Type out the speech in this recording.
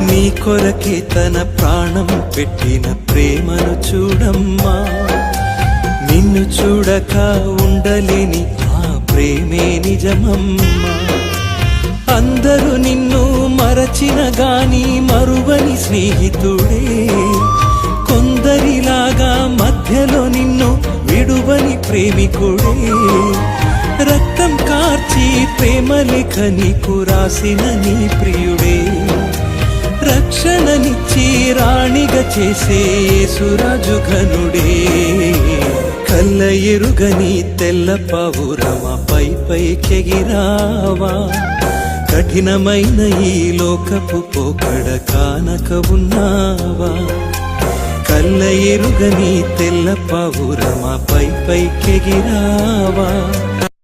నీ కొరకే తన ప్రాణం పెట్టిన ప్రేమను చూడమ్మా. నిన్ను చూడక ఉండలేని ఆ ప్రేమే నిజమమ్మా. అందరూ నిన్ను మరచిన గాని మరువని స్నేహితుడే. కొందరిలాగా మధ్యలో నిన్ను విడువని ప్రేమికుడే. కార్చి ప్రేమ లేఖ నీకు రాసిన నీ ప్రియుడే. రక్షణనిచ్చి రాణిగా చేసే సురాజు ఘనుడే. కళ్ళ ఎరుగని తెల్ల పౌరమ పై పైకెగిరావా కఠినమైన ఈ లోకపు పోకడ కానక ఉన్నావా? కళ్ళ ఎరుగని తెల్ల పౌరమ పై పైకెగిరావా